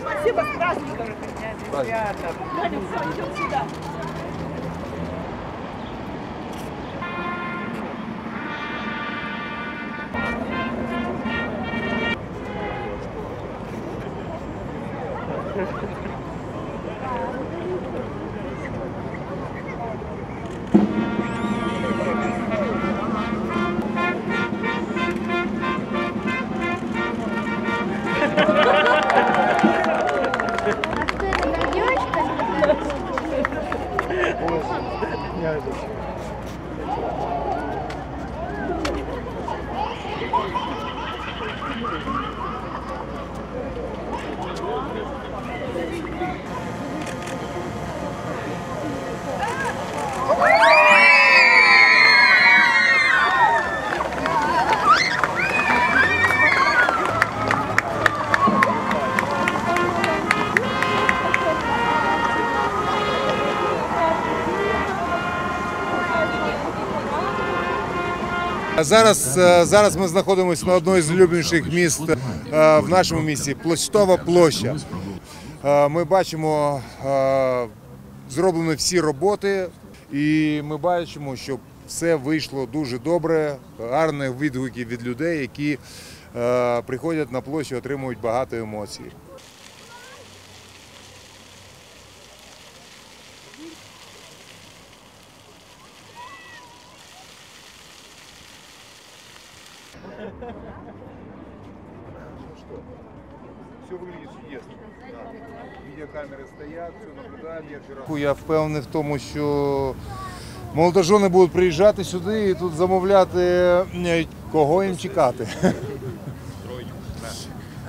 Спасибо Стасу, который приняли. Ребята. Все, идем сюда. Зараз, е, зараз ми знаходимося на одному з улюбленіших міст е, в нашому місті Площтова площа. Е, Ми бачимо зроблені всі роботи, і ми бачимо, що все вийшло дуже добре, гарні відгуки від людей, які приходять на площу, отримують багато емоцій. Все выглядит чудесно. Відеокамери стоять, все наблюдаємо. Я впевнений в тому, що молодожони будуть приїжджати сюди і тут замовляти, е, кого їм чекати.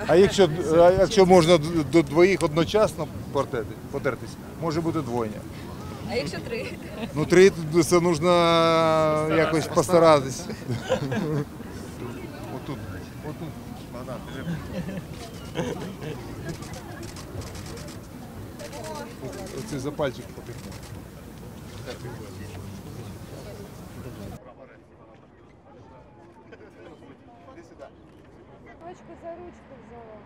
А якщо, а якщо можна до двоїх одночасно потертись, може бути двойня. А якщо три? Ну, три це потрібно якось постаратись. Оцей за пальчик потихну. Дочка за ручку взяла.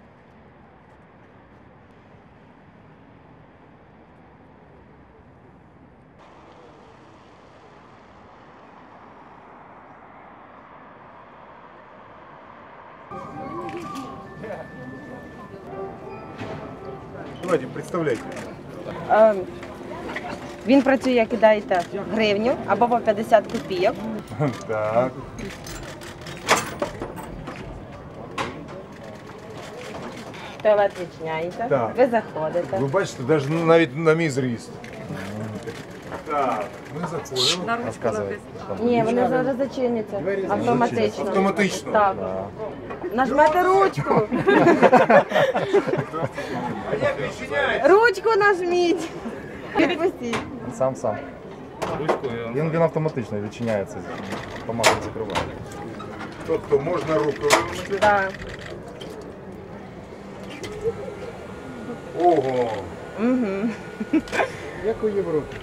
Давайте, представляйте. Е, Він працює, як кидаєте гривню або по 50 копійок. Так. Туалет відчиняєте, Так. ви заходите. Ви бачите, навіть, навіть на мій зріст. Так, ми заходимо. Ні, вони зараз зачиняться автоматично. Автоматично. Так. Нажмете ручку. Ручку нажміть. Відпустіть. Сам сам. Він, він автоматично відчиняється, помаку закриває. Тобто можна руку вимкнути. Так. Ого. Угу. Як у Європі.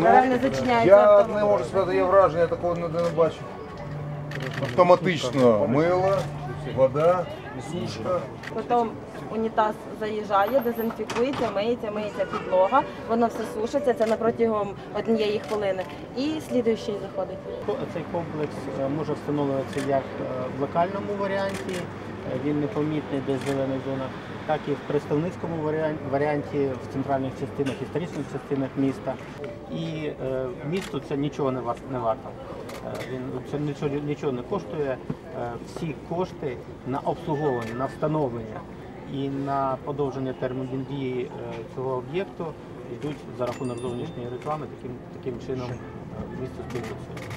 Зараз не зачиняється Я автомобіль. не можу сказати, я враження, я такого ніде не бачу. Автоматично мило, вода, сушка. Потім унітаз заїжджає, дезінфікується, миється, миється підлога, воно все сушиться, це протягом однієї хвилини. І слідуючий заходить. Цей комплекс е, може встановлюватися як е, в локальному варіанті, е, він непомітний десь в зелених зонах, так і в представницькому варіанті в центральних частинах, історичних частинах міста. І місту це нічого не варто. Він це нічого, нічого не коштує. Всі кошти на обслуговування, на встановлення і на подовження термін дії е, цього об'єкту йдуть за рахунок зовнішньої реклами, таким таким чином е, місто співпрацює.